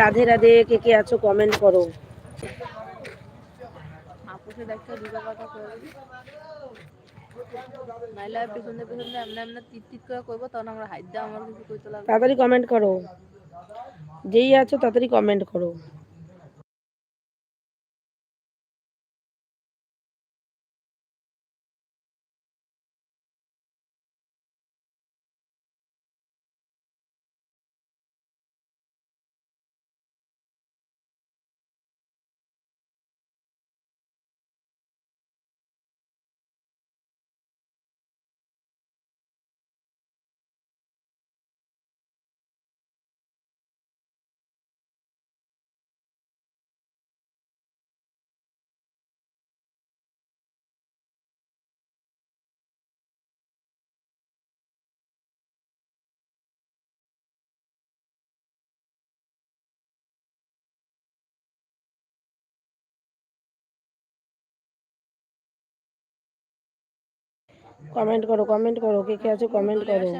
রাধে রাধে কে কে আছো কমেন্ট করো। তাড়াতাড়ি কমেন্ট করো। যেই আছো তাড়াতাড়ি কমেন্ট করো। কমেন্ট করো কমেন্ট করো কে কে আছে কমেন্ট করো।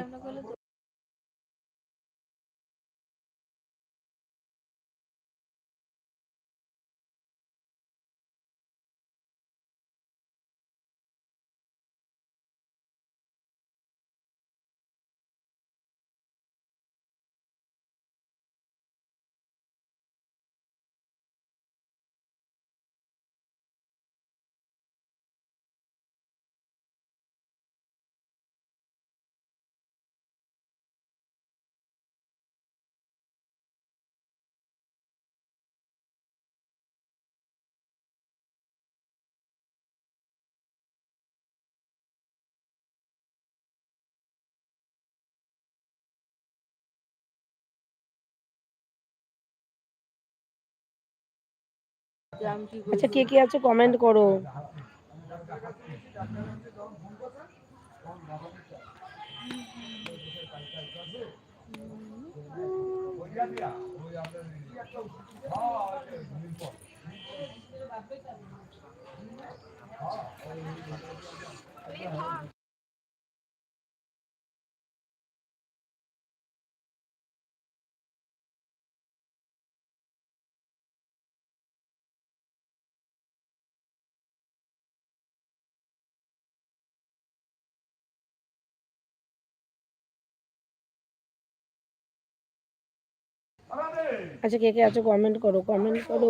আচ্ছা কে কে আছে? কমেন্ট করো। আচ্ছা কে কে আছো কমেন্ট করো কমেন্ট করো।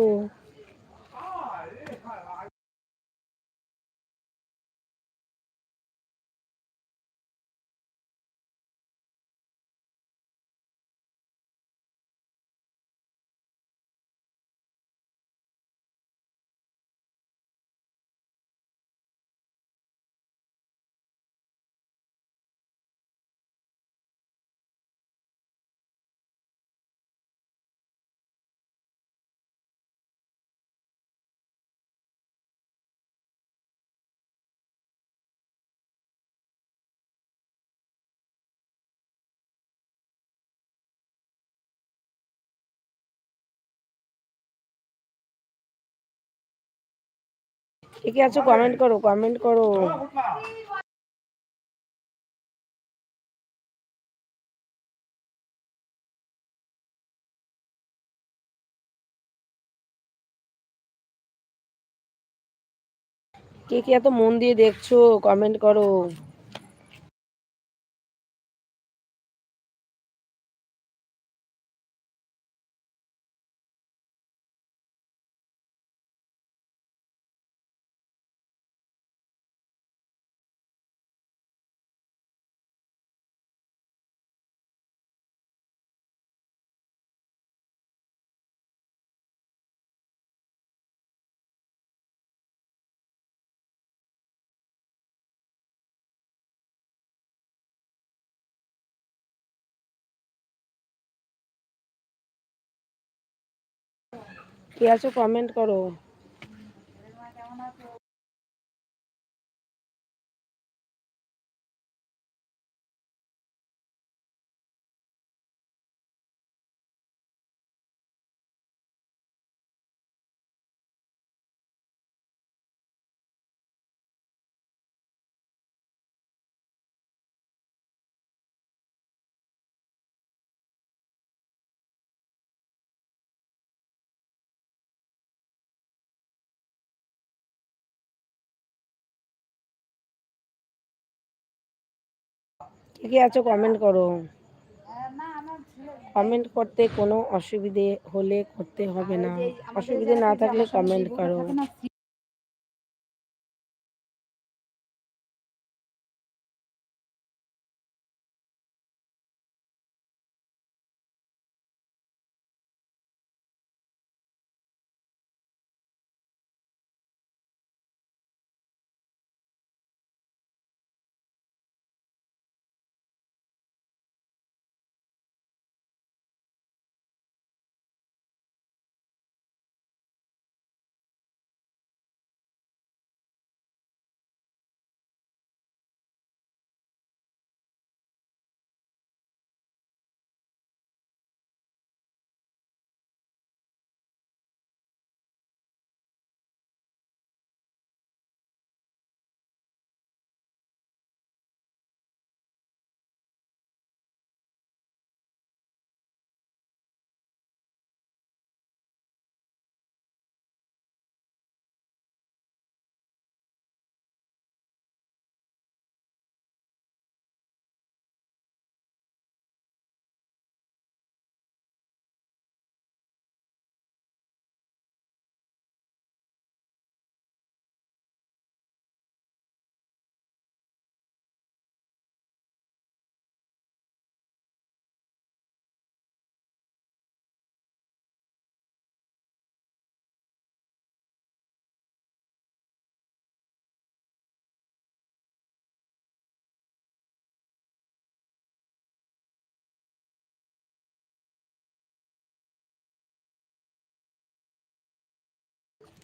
কে আছে? আছো কমেন্ট করো কমেন্ট করো। কে কে এত মন দিয়ে দেখছ? কমেন্ট করো। কে আছো কমেন্ট করো। কে কে আছো? কমেন্ট করো। কমেন্ট করতে কোনো অসুবিধে হলে করতে হবে না। অসুবিধে না থাকলে কমেন্ট করো।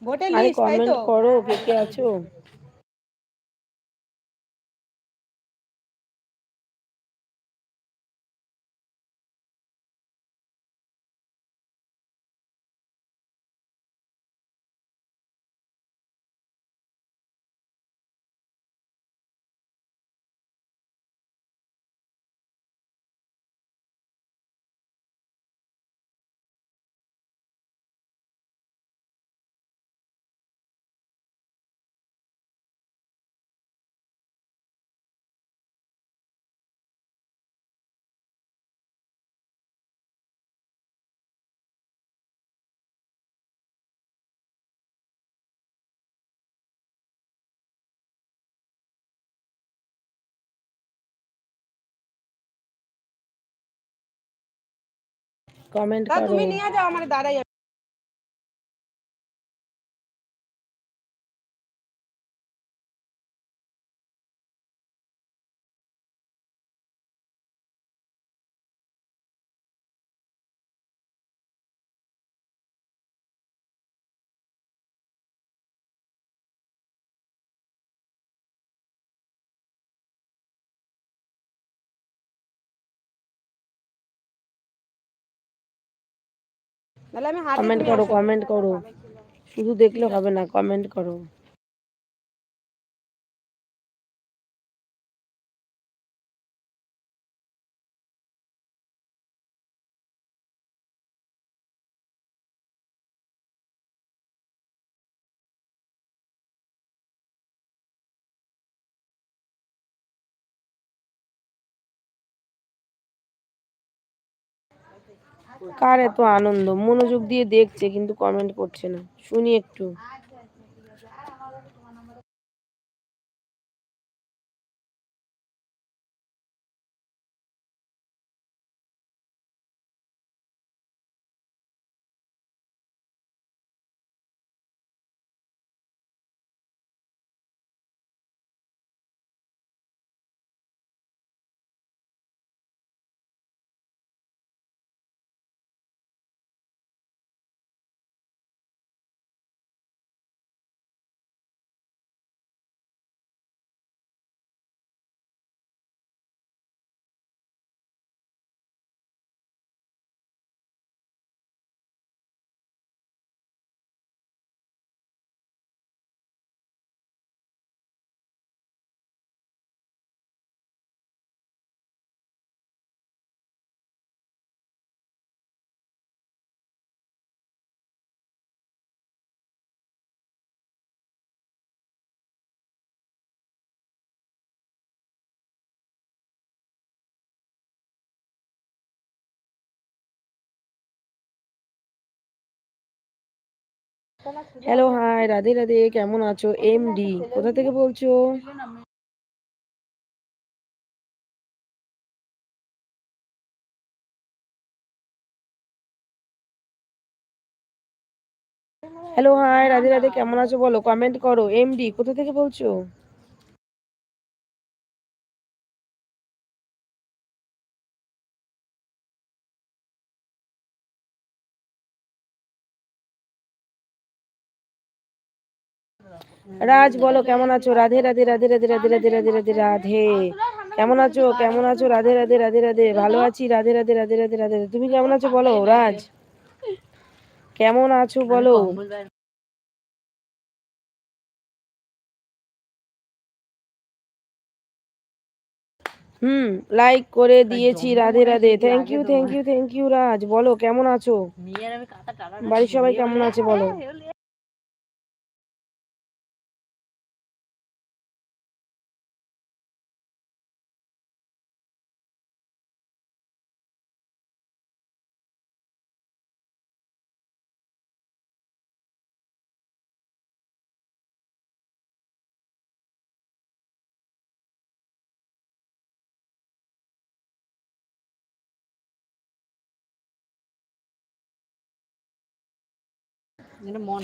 ভোটের লিস্ট তাই তো? করো কে কে আছো? কমেন্ট তা করো তুমি নিয়ে যাও আমার দাঁড়াই কমেন্ট করো কমেন্ট করো। শুধু দেখলে হবে না কমেন্ট করো। কার এত আনন্দ? মনোযোগ দিয়ে দেখছে কিন্তু কমেন্ট করছে না। শুনি একটু। হ্যালো হাই রাধে রাধে কেমন আছো? এম ডি কোথা থেকে বলছো? হ্যালো হাই রাধে রাধে কেমন আছো বলো? কমেন্ট করো। এমডি কোথা থেকে বলছো? রাজ বলো কেমন আছো রাধে রাধে রাধে রাধে রাধে রাধে রাধে রাধে রাধে কেমন আছো কেমন আছো রাধে রাধে রাধে রাধে ভালো আছি রাধে রাধে রাধে রাধে রাধে তুমি কেমন আছো বলো রাজ কেমন আছো বলো হুম লাইক করে দিয়েছি Radhe Radhe thank you thank you thank you Raj বলো কেমন আছো বাড়ির সবাই কেমন আছে বলো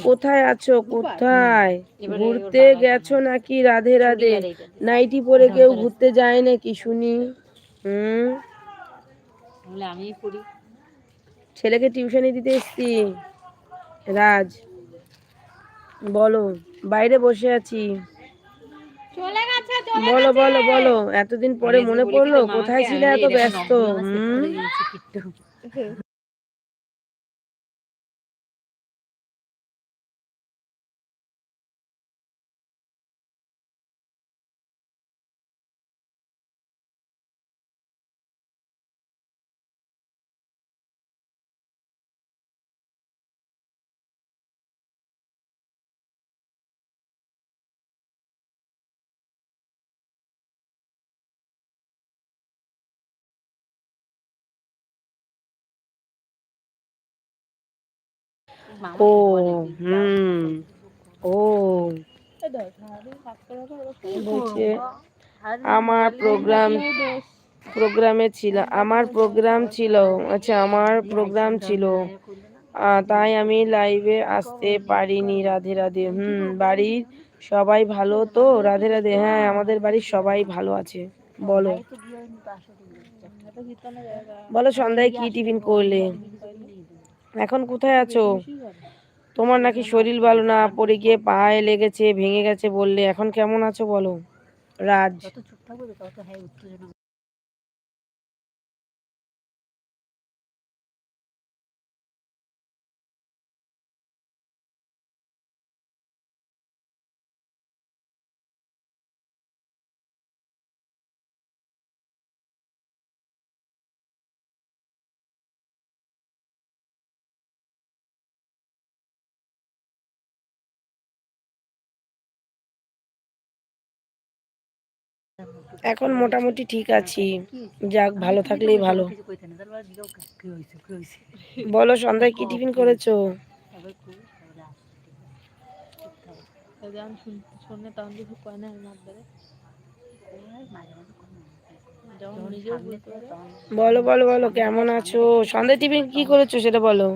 কোথায় আছো? কোথায়? ঘুরতে গেছো নাকি? রাধে রাধে। নাইটি পরে কেউ ঘুরতে যায় নাকি শুনি? হুম? আমি পড়ি। ছেলেকে টিউশনি দিতে এসছি। রাজ বলো বাইরে বসে আছি। বলো বলো বলো। এতদিন পরে মনে পড়ল কোথায় ছিলে এত ব্যস্ত? ও হুম। ও। বলছে আমার প্রোগ্রাম প্রোগ্রামে ছিল আমার প্রোগ্রাম ছিল আচ্ছা আমার প্রোগ্রাম ছিল। তাই আমি লাইভে আসতে পারিনি রাধে রাধে। হুম বাড়ির সবাই ভালো তো? রাধে রাধে হ্যাঁ আমাদের বাড়ির সবাই ভালো আছে। বলো। বলো সন্ধ্যায় কি টিফিন করলে? এখন কোথায় আছো? তোমার নাকি শরীর ভালো না, পড়ে গিয়ে পায়ে লেগেছে, ভেঙে গেছে বললে। এখন কেমন আছো বলো? রাজ। এখন মোটামুটি ঠিক আছি। যাক, ভালো থাকলেই ভালো। বলো সন্ধ্যায় কি টিফিন করেছ? বলো বলো বলো, কেমন আছো? সন্ধ্যায় টিফিন কি করেছ সেটা বলো।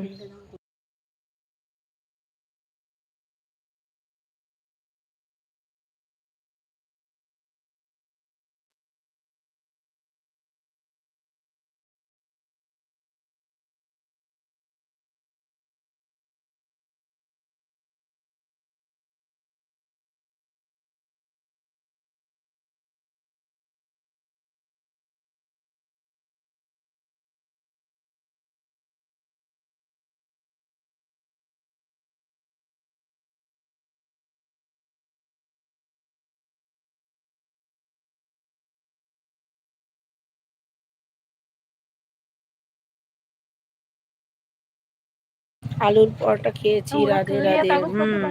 আলুর পরোটা খেয়েছি রাধে রাধে। হুম।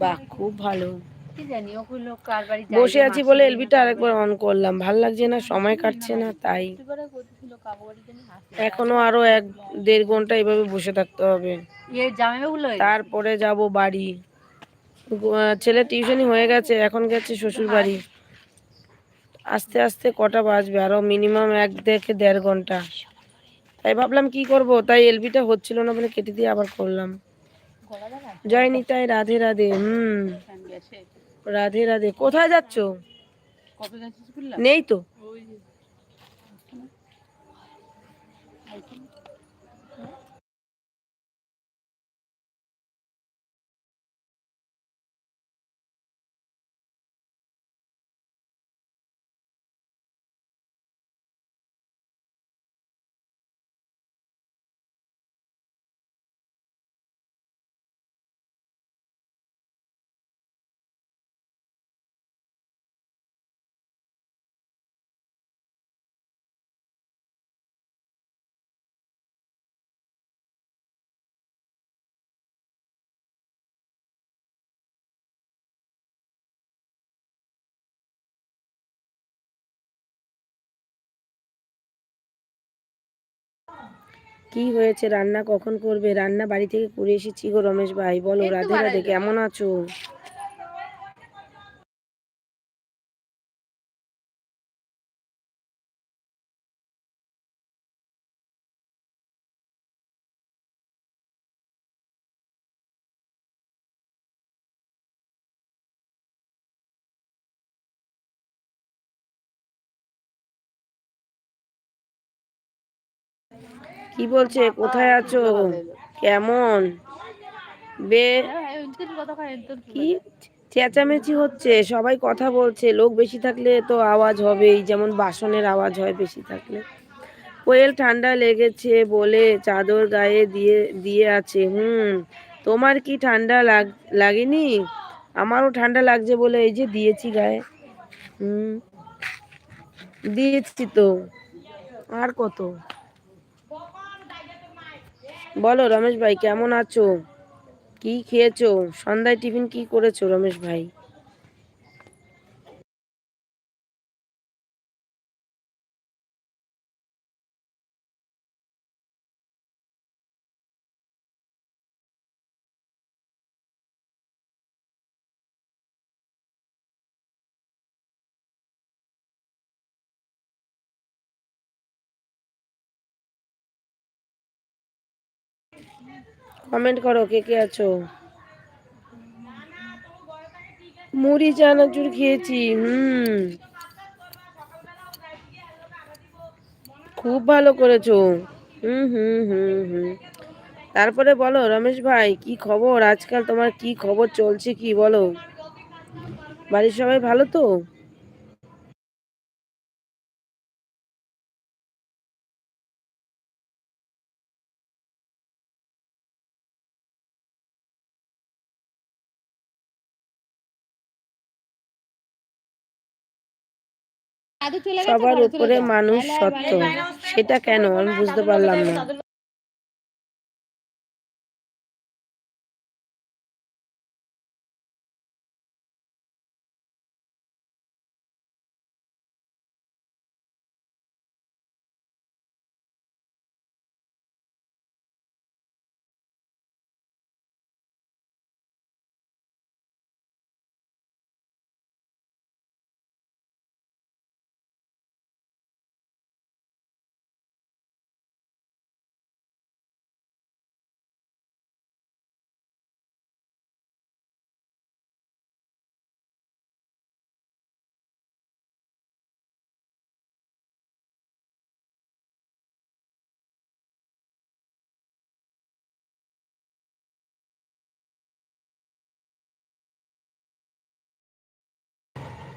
বাহ খুব ভালো। বসে আছি বলে এলবিটা আরেকবার অন করলাম। ভালো লাগছে না সময় কাটছে না তাই। এখনও আরও এক দেড় ঘণ্টা এভাবে বসে থাকতে হবে। তারপরে যাব বাড়ি। ছেলে টিউশনি হয়ে গেছে এখন গেছে শ্বশুর বাড়ি আস্তে আস্তে কটা বাজবে আরও মিনিমাম এক থেকে দেড় ঘণ্টা। তাই ভাবলাম কি করব? তাই এলবিটা হচ্ছিল না বলে কেটে দিয়ে আবার করলাম। যাইনি তাই রাধে রাধে, হুম। রাধে রাধে। কোথায় যাচ্ছ? নেই তো। কি হয়েছে? রান্না কখন করবে? রান্না বাড়ি থেকে করে এসেছি গো রমেশ ভাই। বলো রাধে রাধে কেমন আছো? কি বলছে? কোথায় আছো? কেমন? বে কি চেঁচামেচি হচ্ছে? সবাই কথা বলছে। লোক বেশি থাকলে তো আওয়াজ হবেই। যেমন বাসনের আওয়াজ হয় বেশি থাকলে। কোয়েল ঠান্ডা লেগেছে বলে চাদর গায়ে দিয়ে দিয়ে আছে। হুম, তোমার কি ঠান্ডা লাগ, লাগেনি? আমারও ঠান্ডা লাগছে বলে এই যে দিয়েছি গায়ে। হুম, দিয়েছি তো। আর কত? বলো রমেশ ভাই কেমন আছো? কি খেয়েছো? সন্ধ্যায় টিফিন কি করেছ রমেশ ভাই? কমেন্ট করো, কে কে আছো? মুড়ি, চানাচুর খেয়েছি, হুম। খুব ভালো করেছ। হুম হুম হুম হুম। তারপরে বলো, রমেশ ভাই, কি খবর? আজকাল তোমার কি খবর চলছে কি বলো? বাড়ির সবাই ভালো তো? সবার উপরে মানুষ সত্য। সেটা কেন? আমি বুঝতে পারলাম না।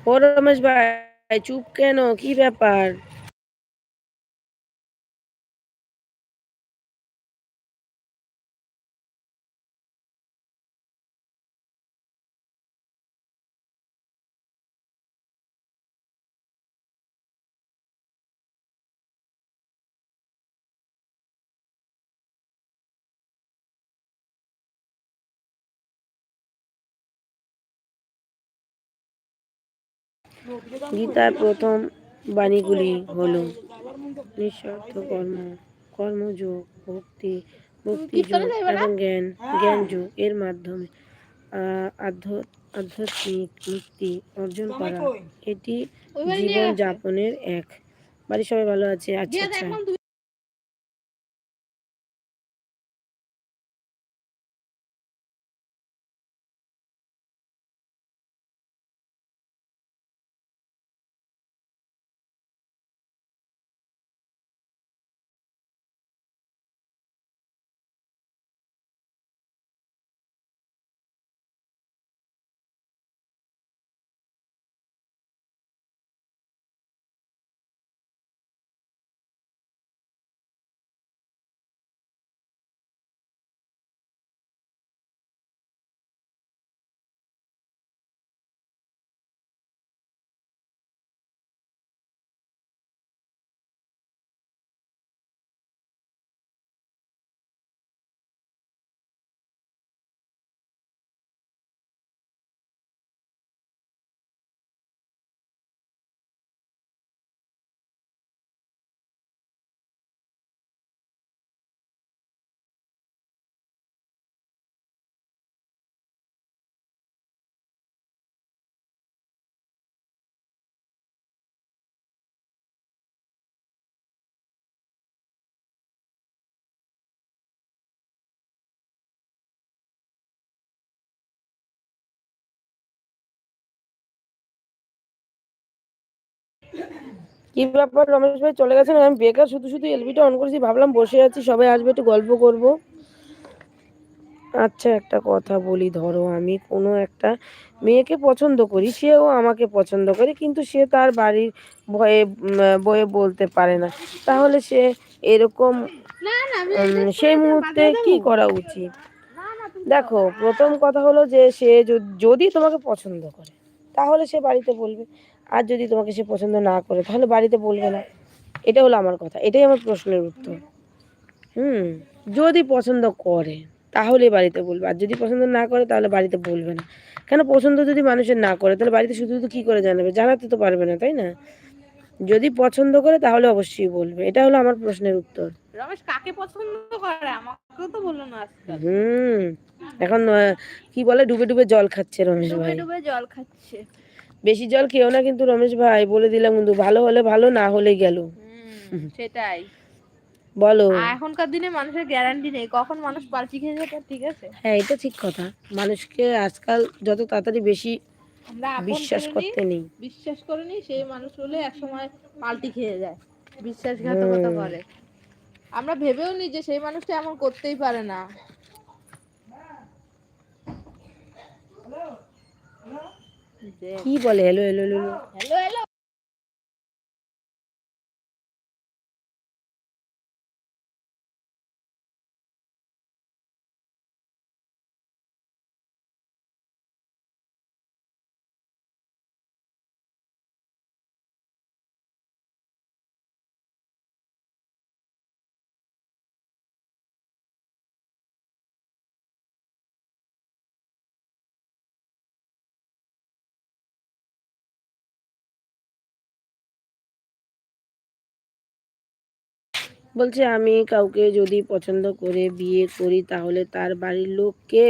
ও রমেশ ভাই চুপ কেন কি ব্যাপার গীতার প্রথম বাণীগুলি হল নিঃস্বার্থ কর্ম কর্মযোগ ভক্তি ভক্তি যোগ কীর্তনে যাইবে না? এবং জ্ঞান জ্ঞানযোগ এর মাধ্যমে আহ, আধ্যাত্মিক মুক্তি অর্জন করা। এটি জীবনযাপনের জীবন যাপনের এক। বাড়ির সবাই ভালো আছে? আচ্ছা আচ্ছা। কি ব্যাপার? রমেশ ভাই চলে গেছেন? আমি বেকার, শুধু শুধু এলবিটা অন করেছি, ভাবলাম বসে আছি, সবাই আসবে, একটু গল্প করব। আচ্ছা একটা কথা বলি, ধরো আমি কোনো একটা মেয়েকে পছন্দ করি, সেও আমাকে পছন্দ করে, কিন্তু সে তার বাড়ির ভয়ে বয়ে বলতে পারে না। তাহলে সে এরকম সেই মুহূর্তে কি করা উচিত? দেখো, প্রথম কথা হলো যে সে যদি তোমাকে পছন্দ করে, তাহলে সে বাড়িতে বলবে। আর যদি তোমাকে সে পছন্দ না করে তাহলে বাড়িতে বলবে না। এটা হলো আমার কথা। এটাই আমার প্রশ্নের উত্তর। হুম যদি পছন্দ করে তাহলে বাড়িতে বলবে। আর যদি পছন্দ না করে তাহলে বাড়িতে বলবে না। কেন পছন্দ যদি মানুষের না করে তাহলে বাড়িতে শুধু শুধু কী করে জানাবে? জানাতে তো পারবে না তাই না? যদি পছন্দ করে তাহলে অবশ্যই বলবে। এটা হলো আমার প্রশ্নের উত্তর। রমেশ কাকে পছন্দ করে? আমাকেও তো বলল না হুম এখন কি বলে? ডুবে ডুবে জল খাচ্ছে রমেশ ডুবে ভাই। ডুবে জল খাচ্ছে। বেশি জল খেও না কিন্তু রমেশ ভাই বলে দিলাম কিন্তু ভালো হলে ভালো না হলে গেল। সেটাই। বলো। এখনকার দিনে মানুষের গ্যারান্টি নেই কখন মানুষ পাল্টি খেয়ে তার ঠিক আছে? হ্যাঁ এটা ঠিক কথা। মানুষকে আজকাল যত তাড়াতাড়ি বেশি বিশ্বাস করতে নেই। বিশ্বাস করে নি সেই মানুষ হলে একসময় পাল্টি খেয়ে যায়। বিশ্বাসঘাতকতা। করে। আমরা ভেবেও নি যে সেই মানুষটা এমন করতেই পারে না। কি বলে হ্যালো হ্যালো। হ্যালো হ্যালো বলছে, আমি কাউকে যদি পছন্দ করে বিয়ে করি তাহলে তার বাড়ির লোককে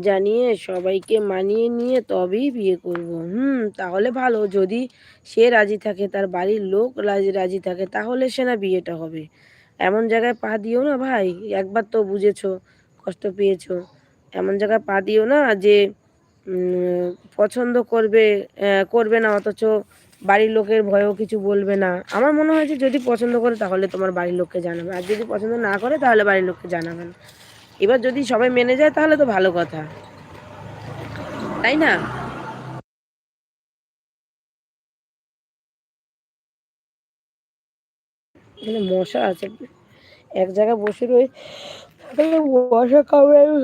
জানিয়ে সবাইকে মানিয়ে নিয়ে তবেই বিয়ে করব। হুম, তাহলে ভালো। যদি সে রাজি থাকে, তার বাড়ির লোক রাজি রাজি থাকে, তাহলে সে না বিয়েটা হবে। এমন জায়গায় পা দিও না ভাই। একবার তো বুঝেছ, কষ্ট পেয়েছ। এমন জায়গায় পা দিও না যে পছন্দ করবে করবে না, অথচ বাড়ির লোকের ভয়েও কিছু বলবে না। আমার মনে হয় যে যদি পছন্দ করে তাহলে তোমার বাড়ির লোককে জানাবে। আর যদি পছন্দ না করে তাহলে বাড়ির লোককে জানাবে না। এবার যদি সবাই মেনে যায় তাহলে তো ভালো কথা। তাই না? এখানে মশা আছে। এক জায়গায় বসে রয়ে মশা কামড়াবে